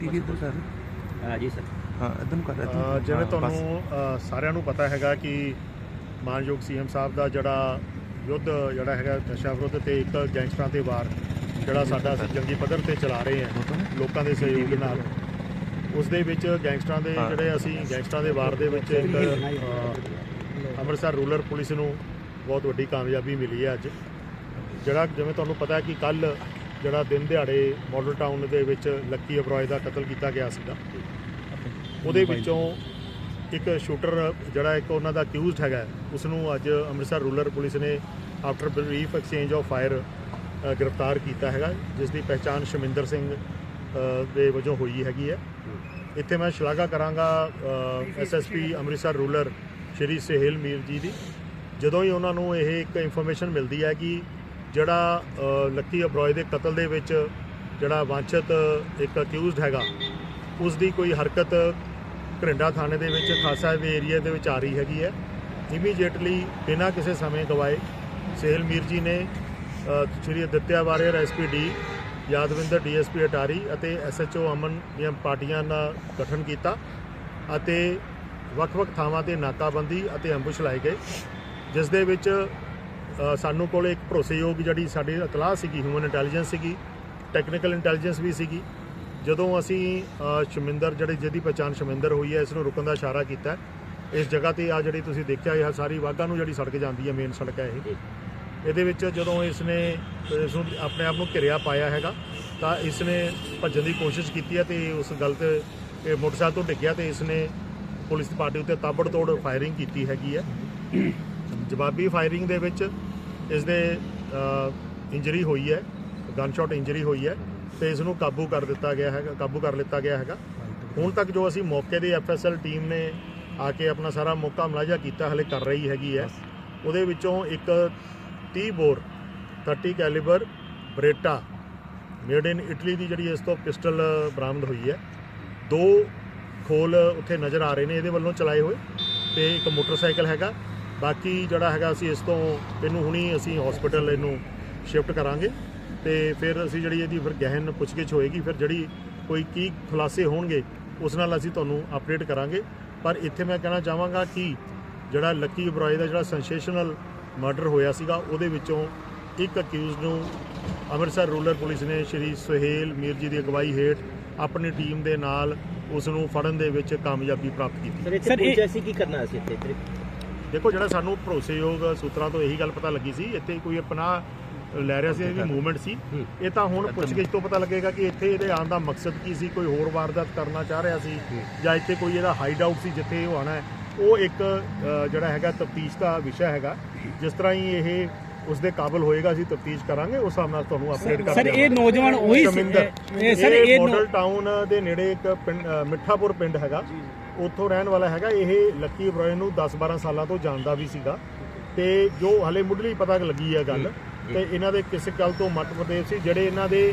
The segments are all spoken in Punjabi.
ਕੀਤੀ ਗਈ ਇੱਧਰ ਸਰ ਹਾਂ? ਜੀ ਸਰ। ਹਾਂ ਇਦਾਂ ਨੂੰ ਕਰ ਰਿਹਾ ਅ, ਜਿਵੇਂ ਤੁਹਾਨੂੰ ਅ, ਸਾਰਿਆਂ ਨੂੰ ਪਤਾ ਹੈਗਾ ਕਿ ਮਾਨਯੋਗ ਸੀਐਮ ਸਾਹਿਬ ਦਾ ਜਿਹੜਾ ਯੁੱਧ ਜਿਹੜਾ ਹੈਗਾ ਨਸ਼ਾ ਵਿਰੁੱਧ ਤੇ ਇੱਕ ਗੈਂਗਸਟਰਾਂ ਤੇ ਵਾਰ ਜਿਹੜਾ ਸਾਡਾ ਅਸੀਂ ਜੰਗੀ ਪੱਧਰ ਤੇ ਚਲਾ ਰਹੇ ਹਾਂ ਲੋਕਾਂ ਦੇ ਸਹਿਯੋਗ ਨਾਲ। ਉਸ ਦੇ ਵਿੱਚ ਗੈਂਗਸਟਰਾਂ ਦੇ। ਜਿਹੜੇ ਅਸੀਂ ਗੈਂਗਸਟਰਾਂ ਦੇ ਵਾਰ ਦੇ ਵਿੱਚ ਇੱਕ ਅ, ਅੰਮ੍ਰਿਤਸਰ ਰੂਰਲ ਪੁਲਿਸ ਨੂੰ ਬਹੁਤ ਵੱਡੀ ਕਾਮਯਾਬੀ ਮਿਲੀ ਹੈ ਅੱਜ। ਜਿਹੜਾ ਜਿਵੇਂ ਤੁਹਾਨੂੰ ਪਤਾ ਹੈ ਕਿ ਕੱਲ ਜਿਹੜਾ ਦਿਨ ਦਿਹਾੜੇ ਮਾਡਲ ਟਾਊਨ ਦੇ ਵਿੱਚ ਲੱਕੀ ਅਬਰੋਏ ਦਾ ਕਤਲ ਕੀਤਾ ਗਿਆ ਸੀਗਾ। ਉਹਦੇ ਵਿੱਚੋਂ ਇੱਕ ਸ਼ੂਟਰ ਜਿਹੜਾ ਇੱਕ ਉਹਨਾਂ ਦਾ ਅਕਿਊਜ਼ਡ ਹੈਗਾ ਉਸ ਨੂੰ ਅੱਜ ਅੰਮ੍ਰਿਤਸਰ ਰੂਰਲ ਪੁਲਿਸ ਨੇ after brief exchange of fire ਗ੍ਰਿਫਤਾਰ ਕੀਤਾ ਹੈਗਾ। ਜਿਸ ਦੀ ਪਹਿਚਾਣ ਸ਼ਮਿੰਦਰ ਸਿੰਘ ਦੇ ਵਜੋਂ ਹੋਈ ਹੈਗੀ ਹੈ। ਇੱਥੇ ਮੈਂ ਸ਼ਲਾਘਾ ਕਰਾਂਗਾ ਐਸਐਸਪੀ ਅੰਮ੍ਰਿਤਸਰ ਰੂਰਲ ਸ਼੍ਰੀ ਸਹਿਲ ਮੀਰ ਜੀ ਦੀ। ਜਦੋਂ ਹੀ ਉਹਨਾਂ ਨੂੰ ਇਹ ਇੱਕ ਇਨਫੋਰਮੇਸ਼ਨ ਮਿਲਦੀ ਹੈ ਕਿ ਜਿਹੜਾ ਲੱਕੀ ਅਬਰੋਏ ਦੇ ਕਤਲ ਦੇ ਵਿੱਚ ਜਿਹੜਾ ਵਾਂਛਿਤ, ਇੱਕ ਅਕਿਊਜ਼ਡ ਹੈਗਾ ਉਸ ਦੀ ਕੋਈ ਹਰਕਤ ਘਰਿੰਡਾ ਥਾਣੇ ਦੇ ਵਿੱਚ ਖਾਸਾ ਦੇ ਏਰੀਆ ਦੇ ਵਿੱਚ ਆ ਰਹੀ ਹੈਗੀ ਹੈ। ਇਮੀਡੀਏਟਲੀ ਬਿਨਾਂ ਕਿਸੇ ਸਮੇਂ ਗਵਾਏ ਸੇਲ ਮੀਰ ਜੀ ਨੇ ਸ਼੍ਰੀ ਅਦਿੱਤਿਆ ਵਾਰੀਅਰ ਐਸਪੀਡੀ ਯਾਦਵਿੰਦਰ ਡੀਐਸਪੀ ਅਟਾਰੀ ਅਤੇ ਐਸਐਚਓ ਅਮਨ ਦੀਆਂ ਪਾਰਟੀਆਂ ਦਾ ਗਠਨ ਕੀਤਾ ਅਤੇ ਵੱਖ-ਵੱਖ ਥਾਵਾਂ ਤੇ ਨਾਕਾਬੰਦੀ ਅਤੇ ਐਂਬੂਸ਼ ਲਾਏ ਗਏ, ਜਿਸ ਦੇ ਵਿੱਚ ਸਾਨੂੰ ਕੋਲ ਇੱਕ ਭਰੋਸੇਯੋਗ ਜਿਹੜੀ ਸਾਡੀ ਇਤਲਾਹ ਸੀਗੀ ਹਿਊਮਨ ਇੰਟੈਲੀਜੈਂਸ ਸੀਗੀ ਟੈਕਨੀਕਲ ਇੰਟੈਲੀਜੈਂਸ ਵੀ ਸੀਗੀ। ਜਦੋਂ ਅਸੀਂ ਸ਼ਮਿੰਦਰ ਜਿਹੜੇ ਜਿਹਦੀ ਪਛਾਣ ਸ਼ਮਿੰਦਰ ਹੋਈ ਹੈ ਇਸ ਨੂੰ ਰੁਕਣ ਦਾ ਇਸ਼ਾਰਾ ਕੀਤਾ, ਇਸ ਜਗ੍ਹਾ ਤੇ ਆ ਜਿਹੜੀ ਤੁਸੀਂ ਦੇਖਿਆ, ਇਹ ਸਾਰੀ ਵਾਗਾ ਨੂੰ ਜਿਹੜੀ ਸੜਕ ਜਾਂਦੀ ਹੈ ਮੇਨ ਸੜਕ ਹੈ ਇਹ। ਇਹਦੇ ਵਿੱਚ ਜਦੋਂ ਇਸ ਨੇ ਇਸ ਨੂੰ ਆਪਣੇ ਆਪ ਨੂੰ ਘਿਰਿਆ ਪਾਇਆ ਹੈਗਾ, ਤਾਂ ਇਸ ਨੇ ਭੱਜਣ ਦੀ ਕੋਸ਼ਿਸ਼ ਕੀਤੀ ਹੈ ਤੇ ਉਸ ਗੱਲ ਤੇ, ਇਹ ਮੋਟਰਸਾਈਕਲ ਤੋਂ ਡਿੱਗਿਆ ਤੇ ਇਸ ਨੇ ਪੁਲਿਸ ਦੀ ਪਾਰਟੀ ਉੱਤੇ ਤਾਬੜ ਤੋੜ ਫਾਇਰਿੰਗ ਕੀਤੀ ਹੈਗੀ ਹੈ। ਜਵਾਬੀ ਫਾਇਰਿੰਗ ਦੇ ਵਿੱਚ ਇਸ ਦੇ ਇੰਜਰੀ ਹੋਈ ਹੈ ਗਨ ਸ਼ਾਟ ਇੰਜਰੀ ਹੋਈ ਹੈ ਤੇ ਇਸ ਨੂੰ ਕਾਬੂ ਕਰ ਦਿੱਤਾ ਗਿਆ ਹੈਗਾ ਕਾਬੂ ਕਰ ਲਿੱਤਾ ਗਿਆ ਹੈਗਾ। ਹੁਣ ਤੱਕ ਜੋ ਅਸੀਂ ਮੌਕੇ ਦੀ ਐਫਐਸਐਲ ਟੀਮ ਨੇ ਆ ਕੇ ਆਪਣਾ ਸਾਰਾ ਮੌਕਾ ਮੁਲਾਜ਼ਾ ਕੀਤਾ ਹਲੇ ਕਰ ਰਹੀ ਹੈਗੀ ਹੈ। ਉਹਦੇ ਵਿੱਚੋਂ ਇੱਕ 30 bore 30 calibre Beretta made in Italy ਦੀ ਜਿਹੜੀ ਇਸ ਤੋਂ ਪਿਸਟਲ ਬਰਾਮਦ ਹੋਈ ਹੈ। ਦੋ ਖੋਲ ਉੱਥੇ ਨਜ਼ਰ ਆ ਰਹੇ ਨੇ ਇਹਦੇ ਵੱਲੋਂ ਚਲਾਏ ਹੋਏ ਤੇ ਇੱਕ ਮੋਟਰਸਾਈਕਲ ਹੈਗਾ। ਬਾਕੀ ਜਿਹੜਾ ਹੈਗਾ ਅਸੀਂ ਇਸ ਤੋਂ ਇਹਨੂੰ ਹੁਣੀ ਅਸੀਂ ਹਸਪੀਟਲ ਇਹਨੂੰ ਸ਼ਿਫਟ ਕਰਾਂਗੇ ਤੇ ਫਿਰ ਅਸੀਂ ਜਿਹੜੀ ਇਹਦੀ ਫਿਰ ਗਹਿਨ ਪੁੱਛਗਿੱਛ ਹੋਏਗੀ ਫਿਰ ਜਿਹੜੀ ਕੋਈ ਕੀ ਖੁਲਾਸੇ ਹੋਣਗੇ ਉਸ ਨਾਲ ਅਸੀਂ ਤੁਹਾਨੂੰ ਅਪਡੇਟ ਕਰਾਂਗੇ ਪਰ ਇੱਥੇ ਮੈਂ ਕਹਿਣਾ ਚਾਹਾਂਗਾ ਕਿ ਜਿਹੜਾ ਲੱਕੀ ਬਰੋਏ ਦਾ ਜਿਹੜਾ ਸੈਂਸੇਸ਼ਨਲ ਮਰਡਰ ਹੋਇਆ ਸੀਗਾ ਉਹਦੇ ਵਿੱਚੋਂ ਇੱਕ ਅਕਿਊਜ਼ ਨੂੰ ਅੰਮ੍ਰਿਤਸਰ ਰੂਰਲ ਪੁਲਿਸ ਨੇ ਸ਼੍ਰੀ ਸੁਹੇਲ ਮੀਰ ਜੀ ਦੀ ਅਗਵਾਈ ਹੇਠ ਆਪਣੀ ਟੀਮ ਦੇ ਨਾਲ ਉਸ ਨੂੰ ਫੜਨ ਦੇ ਵਿੱਚ ਕਾਮਯਾਬੀ ਪ੍ਰਾਪਤ ਕੀਤੀ ਸਰ ਇਹ- ਪੁੱਛਿਆ ਸੀ ਕੀ ਕਰਨਾ ਸੀ ਇੱਥੇ? ਦੇਖੋ ਜਿਹੜਾ ਸਾਨੂੰ ਭਰੋਸੇਯੋਗ ਸੂਤਰਾਂ ਤੋਂ ਇਹੀ ਗੱਲ ਪਤਾ ਲੱਗੀ ਸੀ ਇੱਥੇ ਕੋਈ ਆਪਣਾ ਲੈ ਰਿਹਾ ਸੀ ਇਹਦੀ ਮੂਵਮੈਂਟ ਸੀ। ਇਹ ਤਾਂ ਹੁਣ ਪੁੱਛਗਿੱਛ ਤੋਂ ਪਤਾ ਲੱਗੇਗਾ ਕਿ ਇੱਥੇ ਇਹਦੇ ਆਉਣ ਦਾ ਮਕਸਦ ਕੀ ਸੀ ਕੋਈ ਹੋਰ ਵਾਰਦਾਤ ਕਰਨਾ ਚਾਹ ਰਿਹਾ ਸੀ ਜਾਂ ਇੱਥੇ ਕੋਈ ਇਹਦਾ ਹਾਈਡ ਆਊਟ ਸੀ ਜਿੱਥੇ ਉਹ ਆਣਾ ਹੈ। ਉਹ ਇੱਕ ਜਿਹੜਾ ਹੈਗਾ ਤਫਤੀਸ਼ ਦਾ ਵਿਸ਼ਾ ਹੈਗਾ। ਜਿਸ ਤਰ੍ਹਾਂ ਹੀ ਇਹ ਉਸ ਦੇ ਕਾਬਿਲ ਹੋਏਗਾ ਅਸੀਂ ਤਫਤੀਸ਼ ਕਰਾਂਗੇ ਉਸ ਹਿਸਾਬ ਨਾਲ ਤੁਹਾਨੂੰ ਅਪਡੇਟ ਕਰ ਸਰ, ਇਹ ਨੌਜਵਾਨ ਉਹੀ। ਇਹ ਸਰ, ਇਹ ਮਾਡਲ ਟਾਊਨ ਦੇ ਨੇੜੇ ਇੱਕ ਪਿੰਡ ਮਿੱਠਾਪੁਰ ਪਿੰਡ ਹੈਗਾ। ਉੱਥੋਂ ਰਹਿਣ ਵਾਲਾ ਹੈਗਾ ਇਹ ਲੱਕੀ ਅਬਰੋਏ ਨੂੰ 10-12 ਸਾਲਾਂ ਤੋਂ ਜਾਣਦਾ ਵੀ ਸੀਗਾ। ਤੇ ਜੋ ਹਲੇ ਮੁੱਢਲੀ ਪਤਾ ਲੱਗੀ ਹੈ ਗੱਲ ਤੇ ਇਹਨਾਂ ਦੇ ਕਿਸੇ ਗੱਲ ਤੋਂ ਮਤਲਬ ਸੀ ਜਿਹੜੇ ਇਹਨਾਂ ਦੇ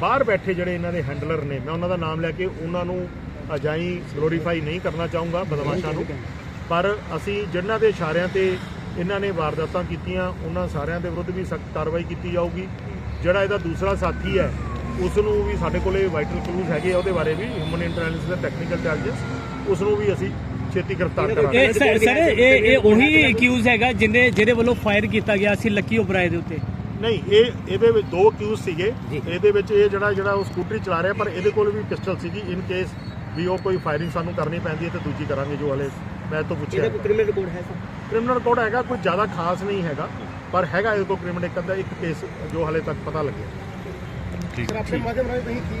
ਬਾਹਰ ਬੈਠੇ ਜਿਹੜੇ ਇਹਨਾਂ ਦੇ ਹੈਂਡਲਰ ਨੇ ਮੈਂ ਉਹਨਾਂ ਦਾ ਨਾਮ ਲੈ ਕੇ ਉਹਨਾਂ ਨੂੰ ਅਜਾਈ ਗਲੋਰੀਫਾਈ ਨਹੀਂ ਕਰਨਾ ਚਾਹੂੰਗਾ ਬਦਮਾਸ਼ਾਂ ਨੂੰ। ਪਰ ਅਸੀਂ ਜਿਨ੍ਹਾਂ ਦੇ ਇਸ਼ਾਰਿਆਂ ਤੇ ਇਹਨਾਂ ਨੇ ਵਾਰਦਾਤਾਂ ਕੀਤੀਆਂ ਉਹਨਾਂ ਸਾਰਿਆਂ ਦੇ ਵਿਰੁੱਧ ਵੀ ਸਖਤ ਕਾਰਵਾਈ ਕੀਤੀ ਜਾਊਗੀ। ਜਿਹੜਾ ਇਹਦਾ ਦੂਸਰਾ ਸਾਥੀ ਹੈ ਉਸ ਨੂੰ ਵੀ ਸਾਡੇ ਕੋਲੇ ਵਾਈਟਲ ਕਲੂਜ਼ ਹੈਗੇ ਆ ਉਹਦੇ ਬਾਰੇ ਵੀ ਹਿਊਮਨ ਇੰਟੈਲੀਜੈਂਸ ਦਾ ਟੈਕਨੀਕਲ ਇੰਟੈਲੀਜੈਂਸ ਉਸ ਨੂੰ ਵੀ ਅਸੀਂ ਛੇਤੀ ਗ੍ਰਿਫਤਾਰ ਕਰਾਂਗੇ। ਇਹ ਸਰ ਇਹ ਇਹ ਉਹੀ ਅਕਿਊਜ਼ ਹੈਗਾ ਜਿਹਨੇ ਜਿਹਦੇ ਵੱਲੋਂ ਫਾਇਰ ਕੀਤਾ ਗਿਆ ਸੀ ਲੱਕੀ ਉਪਰਾਏ ਦੇ ਉੱਤੇ। ਨਹੀਂ ਇਹ ਇਹਦੇ ਵਿੱਚ ਦੋ ਅਕਿਊਜ਼ ਸੀਗੇ। ਇਹਦੇ ਵਿੱਚ ਇਹ ਜਿਹੜਾ ਜਿਹੜਾ ਉਹ ਸਕੂਟਰੀ ਚਲਾ ਰਿਹਾ ਪਰ ਇਹਦੇ ਕੋਲ ਵੀ ਪਿਸਟਲ ਸੀਗੀ ਇਨ ਕੇਸ ਵੀ ਉਹ ਕੋਈ ਫਾਇਰਿੰਗ ਸਾਨੂੰ ਕਰਨੀ ਪੈਂਦੀ ਹੈ ਤੇ ਦੂਜੀ ਕਰਾਂਗੇ ਜੋ ਹਲੇ ਮੈਂ ਤੋਂ ਪੁੱਛਿਆ। ਇਹਦਾ ਕੋਈ ਕ੍ਰਿਮੀਨਲ ਰਿਕਾਰਡ ਹੈ ਸਰ? ਕ੍ਰਿਮੀਨਲ ਕੋਡ ਹੈਗਾ ਕੋਈ ਜ਼ਿਆਦਾ ਖਾਸ ਨਹੀਂ ਹੈਗਾ ਪਰ ਹੈਗਾ ਇਹਦੇ ਕੋਲ ਕ੍ਰਿਮੀਨਲ ਇੱਕ ਅੱਧਾ ਇੱਕ ਕੇਸ ਜੋ ਹਲੇ ਤੱਕ ਪਤਾ ਲੱਗਿਆ। ਠੀਕ ਆਪਣੇ ਮਾਧਿਅਮ ਰਾਹੀਂ ਤੁਸੀਂ ਕੀ